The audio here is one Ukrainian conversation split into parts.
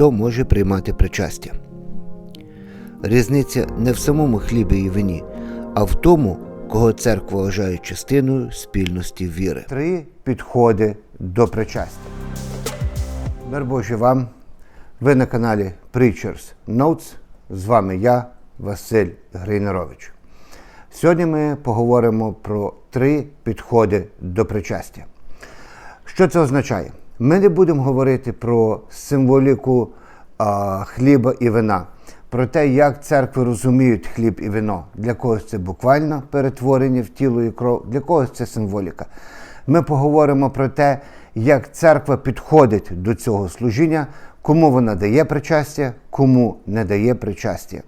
хто може приймати причастя. Різниця не в самому хлібі і вині, а в тому, кого церква вважає частиною спільності віри. Три підходи до причастя. Мир Божий вам. Ви на каналі Preachers Notes. З вами я, Василь Грейнерович. Сьогодні ми поговоримо про три підходи до причастя. Що це означає? Ми не будемо говорити про символіку а, хліба і вина, про те, як церкви розуміють хліб і вино. Для когось це буквально перетворення в тіло і кров, для когось це символіка. Ми поговоримо про те, як церква підходить до цього служіння, кому вона дає причастя, кому не дає причастя.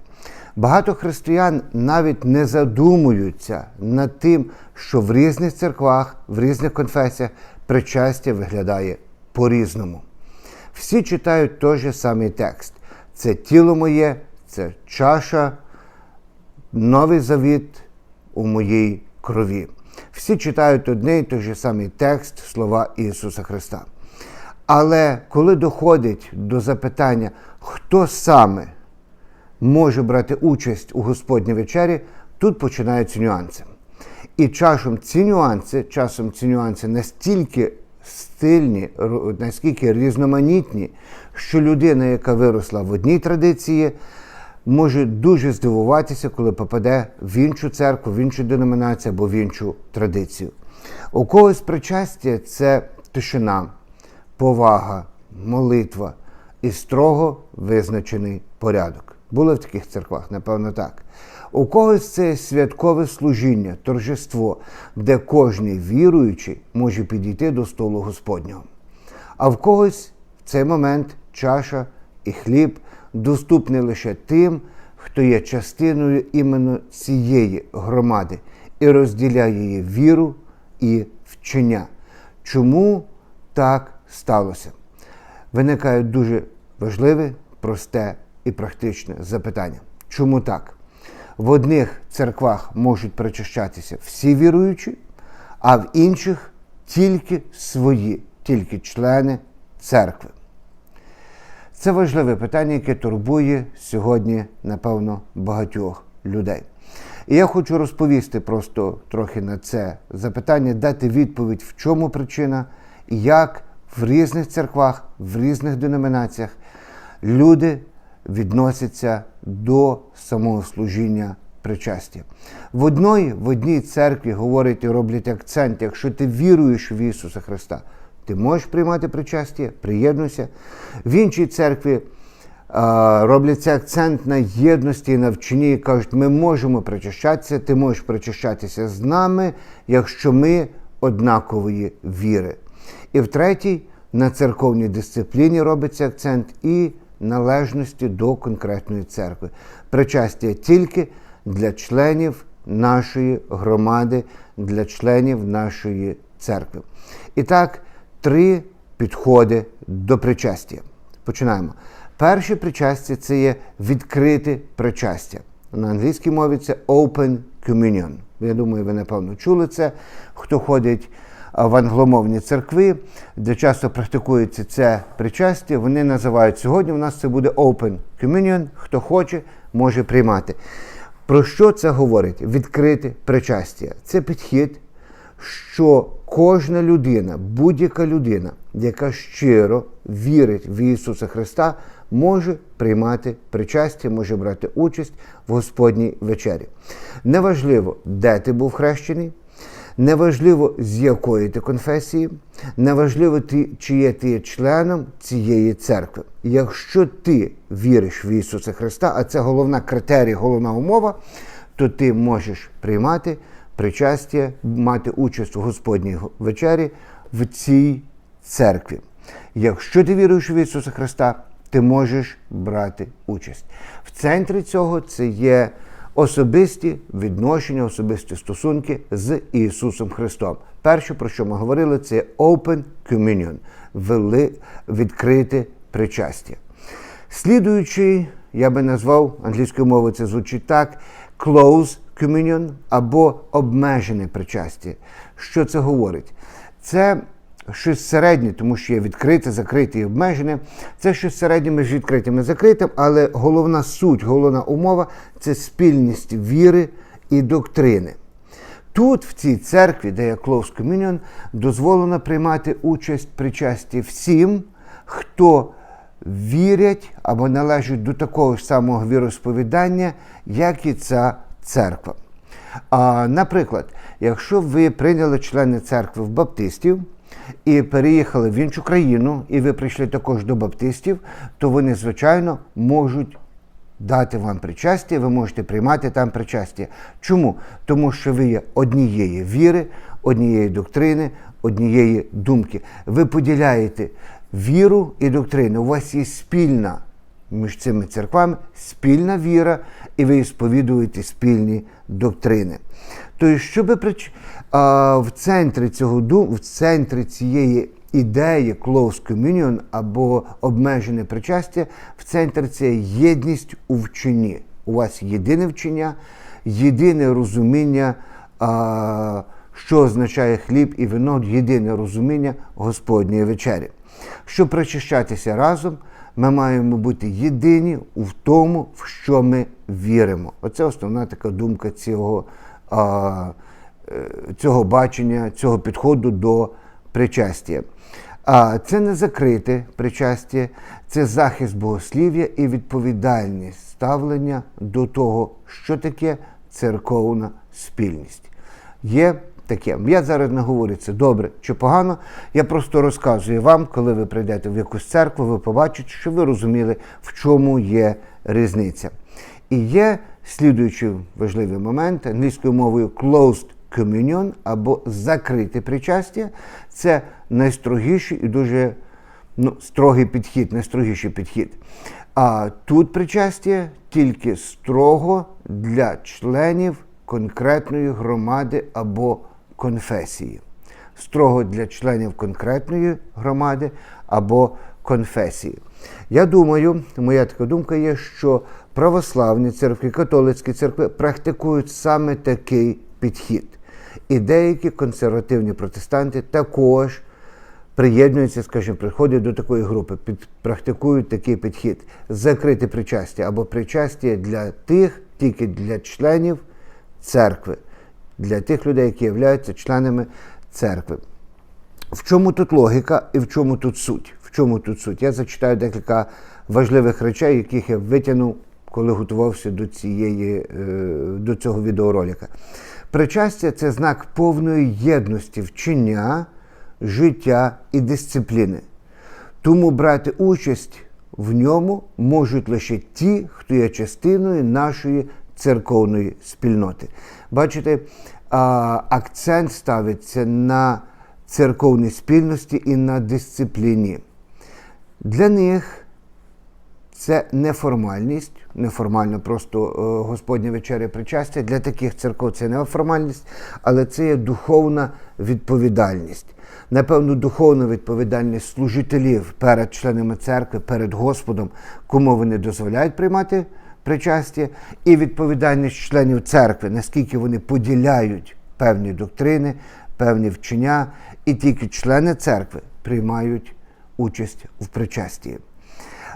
Багато християн навіть не задумуються над тим, що в різних церквах, в різних конфесіях причастя виглядає по-різному. Всі читають той же самий текст: це тіло моє, це чаша, новий завіт у моїй крові. Всі читають одне і той же самий текст, слова Ісуса Христа. Але коли доходить до запитання, хто саме може брати участь у Господній вечері, тут починаються нюанси. І часом ці нюанси, часом ці нюанси настільки стильні, наскільки різноманітні, що людина, яка виросла в одній традиції, може дуже здивуватися, коли попаде в іншу церкву, в іншу деномінацію або в іншу традицію. У когось причастя це тишина, повага, молитва і строго визначений порядок. Були в таких церквах, напевно, так. У когось це святкове служіння, торжество, де кожний віруючий може підійти до столу Господнього. А в когось в цей момент чаша і хліб доступні лише тим, хто є частиною іменно цієї громади і розділяє її віру і вчення. Чому так сталося? Виникає дуже важливе, просте і практичне запитання. Чому так? В одних церквах можуть причащатися всі віруючі, а в інших тільки свої, тільки члени церкви. Це важливе питання, яке турбує сьогодні, напевно, багатьох людей. І я хочу розповісти просто трохи на це запитання, дати відповідь, в чому причина і як в різних церквах, в різних деномінаціях люди відносяться до самого служіння причастя. В одної, в одній церкві говорять і роблять акцент, якщо ти віруєш в Ісуса Христа, ти можеш приймати причастя, приєднуйся. В іншій церкві робляться акцент на єдності і на вченні і кажуть, ми можемо причащатися, ти можеш причащатися з нами, якщо ми однакової віри. І в третій на церковній дисципліні робиться акцент і належності до конкретної церкви. Причастя тільки для членів нашої громади, для членів нашої церкви. І так, три підходи до причастя. Починаємо. Перше причастя це є відкрите причастя. На англійській мові це Open Communion. Я думаю, ви напевно чули це. Хто ходить в англомовні церкви, де часто практикується це причастя, вони називають сьогодні. У нас це буде Open Communion. Хто хоче, може приймати. Про що це говорить? Відкрите причастя. Це підхід, що кожна людина, будь-яка людина, яка щиро вірить в Ісуса Христа, може приймати причастя, може брати участь в Господній вечері. Неважливо, де ти був хрещений, неважливо, з якої ти конфесії, неважливо, ти, чи є ти членом цієї церкви. Якщо ти віриш в Ісуса Христа, а це головна критерій, головна умова, то ти можеш приймати причастя, мати участь у Господній вечері в цій церкві. Якщо ти віруєш в Ісуса Христа, ти можеш брати участь. В центрі цього це є особисті відношення, особисті стосунки з Ісусом Христом. Перше, про що ми говорили, це Open Communion, вели, відкрите причастя. Слідуючий, я би назвав англійською мовою, це звучить так: close communion або обмежене причастя. Що це говорить? Це щось середнє, тому що є відкрите, закрите і обмежене. Це щось середнє між відкритим і закритим, але головна суть, головна умова це спільність віри і доктрини. Тут, в цій церкві, де є Close Communion, дозволено приймати участь причасті всім, хто вірять або належать до такого ж самого віросповідання, як і ця церква. А, Наприклад, якщо ви прийняли члени церкви в баптистів і переїхали в іншу країну, і ви прийшли також до баптистів, то вони, звичайно, можуть дати вам причастя, ви можете приймати там причастя. Чому? Тому що ви є однієї віри, однієї доктрини, однієї думки. Ви поділяєте віру і доктрину. У вас є спільна між цими церквами спільна віра, і ви сповідуєте спільні доктрини. Тобто, щоб в центрі цього в центрі цієї ідеї Close Communion або обмежене причастя, в центрі це єдність у вченні. У вас єдине вчення, єдине розуміння, що означає хліб і вино, єдине розуміння Господньої вечері. Щоб причащатися разом, ми маємо бути єдині в тому, в що ми віримо. Оце основна така думка цього, цього бачення, цього підходу до причастя. А це не закрите причастя, це захист богослів'я і відповідальність ставлення до того, що таке церковна спільність. Є таке. Я зараз не говорю це добре чи погано. Я просто розказую вам, коли ви прийдете в якусь церкву, ви побачите, що ви розуміли, в чому є різниця. І є слідуючий важливий момент англійською мовою closed communion або закрите причастя. Це найстрогіший і дуже ну, строгий підхід, найстрогіший підхід. А тут причастя тільки строго для членів конкретної громади або конфесії. Строго для членів конкретної громади або конфесії. Я думаю, моя така думка є, що православні церкви, католицькі церкви практикують саме такий підхід. І деякі консервативні протестанти також приєднуються, скажімо, приходять до такої групи, під, практикують такий підхід. Закрите причастя або причастя для тих, тільки для членів церкви, для тих людей, які являються членами церкви. В чому тут логіка і в чому тут суть? В чому тут суть? Я зачитаю декілька важливих речей, яких я витягнув, коли готувався до цієї, е, до цього відеоролика. Причастя це знак повної єдності вчення, життя і дисципліни. Тому брати участь в ньому можуть лише ті, хто є частиною нашої церковної спільноти. Бачите, акцент ставиться на церковній спільності і на дисципліні. Для них це неформальність, неформально просто е, Господня вечеря причастя. Для таких церков це не формальність, але це є духовна відповідальність. Напевно, духовна відповідальність служителів перед членами церкви, перед Господом, кому вони дозволяють приймати причастя, і відповідальність членів церкви, наскільки вони поділяють певні доктрини, певні вчення, і тільки члени церкви приймають участь в причасті.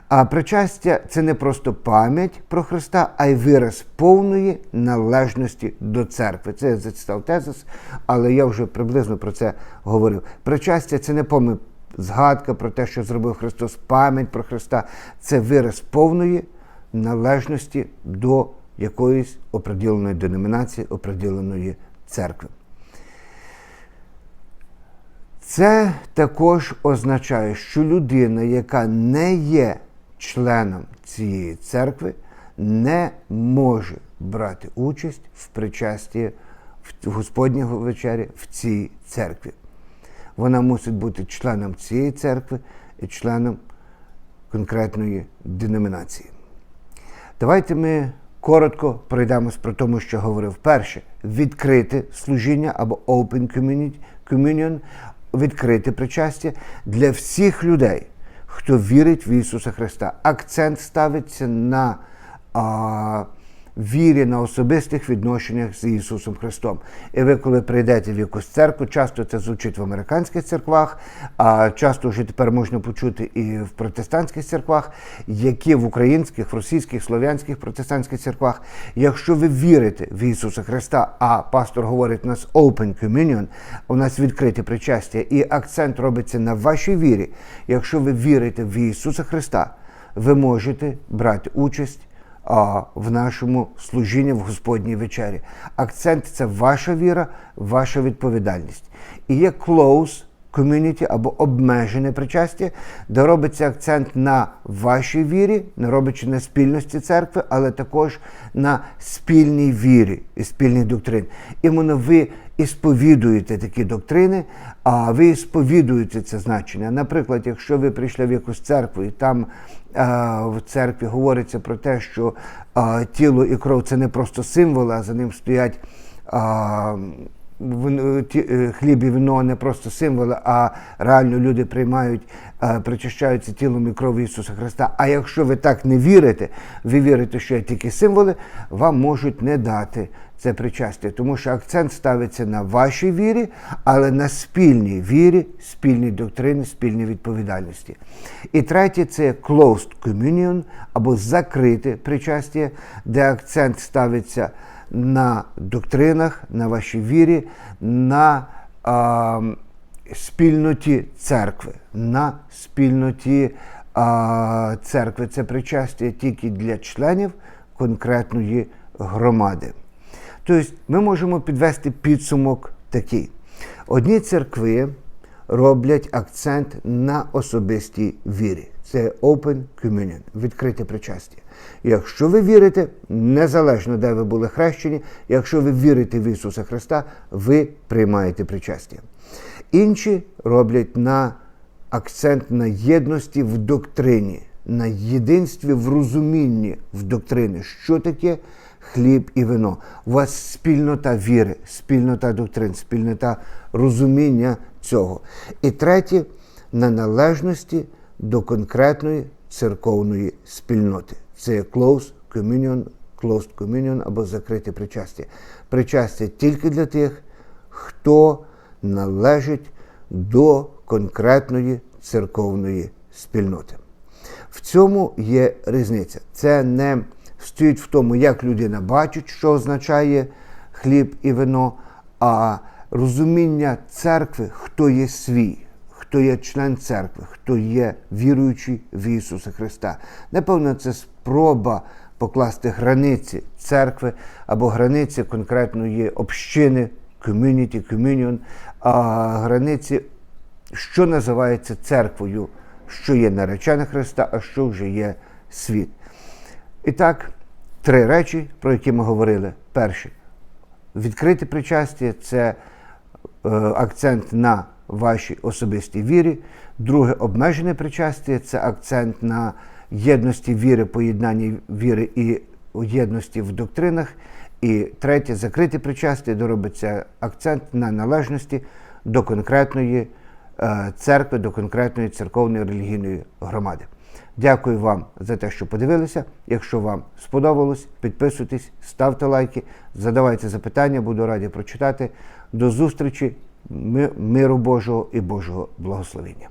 А причастя це не просто пам'ять про Христа, а й вираз повної належності до церкви. Це я зачитав тезис, але я вже приблизно про це говорив. Причастя це не пам'ять згадка про те, що зробив Христос, пам'ять про Христа. Це вираз повної належності до якоїсь оприділеної деномінації, оприділеної церкви. Це також означає, що людина, яка не є членом цієї церкви, не може брати участь в причасті в Господнього вечері в цій церкві. Вона мусить бути членом цієї церкви і членом конкретної деномінації. Давайте ми коротко пройдемось про тому, що говорив перше: відкрите служіння або open communion, відкрите причастя для всіх людей, хто вірить в Ісуса Христа. Акцент ставиться на а, вірі на особистих відношеннях з Ісусом Христом. І ви, коли прийдете в якусь церкву, часто це звучить в американських церквах, а часто вже тепер можна почути і в протестантських церквах, які в українських, російських, слов'янських протестантських церквах. Якщо ви вірите в Ісуса Христа, а пастор говорить у нас open communion, у нас відкрите причастя, і акцент робиться на вашій вірі. Якщо ви вірите в Ісуса Христа, ви можете брати участь а, в нашому служінні в Господній вечері. Акцент це ваша віра, ваша відповідальність. І є close community або обмежене причастя, де робиться акцент на вашій вірі, не робячи на спільності церкви, але також на спільній вірі і спільних доктрин. Іменно ви і сповідуєте такі доктрини, а ви сповідуєте це значення. Наприклад, якщо ви прийшли в якусь церкву і там а, в церкві говориться про те, що а, тіло і кров це не просто символи, а за ним стоять. Е, хліб і вино не просто символи, а реально люди приймають, е, причащаються тілом і кров'ю Ісуса Христа. А якщо ви так не вірите, ви вірите, що є тільки символи, вам можуть не дати це причастя, тому що акцент ставиться на вашій вірі, але на спільній вірі, спільній доктрині, спільній відповідальності. І третє це closed communion або закрите причастя, де акцент ставиться на доктринах, на вашій вірі, на а, спільноті церкви, на спільноті а, церкви. Це причастя тільки для членів конкретної громади. Тобто ми можемо підвести підсумок такий: одні церкви роблять акцент на особистій вірі. Це open communion, відкрите причастя. Якщо ви вірите, незалежно де ви були хрещені, якщо ви вірите в Ісуса Христа, ви приймаєте причастя. Інші роблять на акцент на єдності в доктрині, на єдинстві в розумінні в доктрини, що таке хліб і вино. У вас спільнота віри, спільнота доктрин, спільнота розуміння цього. І третє на належності до конкретної церковної спільноти. Це є close communion, closed communion або закрите причастя. Причастя тільки для тих, хто належить до конкретної церковної спільноти. В цьому є різниця. Це не стоїть в тому, як людина бачить, що означає хліб і вино, а розуміння церкви, хто є свій, хто є член церкви, хто є віруючий в Ісуса Христа. Напевно, це спроба покласти границі церкви або границі конкретної общини, community, communion, а границі, що називається церквою, що є наречена Христа, а що вже є світ. І так, три речі, про які ми говорили. Перше, відкрите причастя це е, акцент на вашій особистій вірі. Друге, обмежене причастя це акцент на єдності віри, поєднанні віри і єдності в доктринах. І третє, закрите причастя, де робиться акцент на належності до конкретної е, церкви, до конкретної церковної релігійної громади. Дякую вам за те, що подивилися. Якщо вам сподобалось, підписуйтесь, ставте лайки, задавайте запитання, буду раді прочитати. До зустрічі, миру Божого і Божого благословення.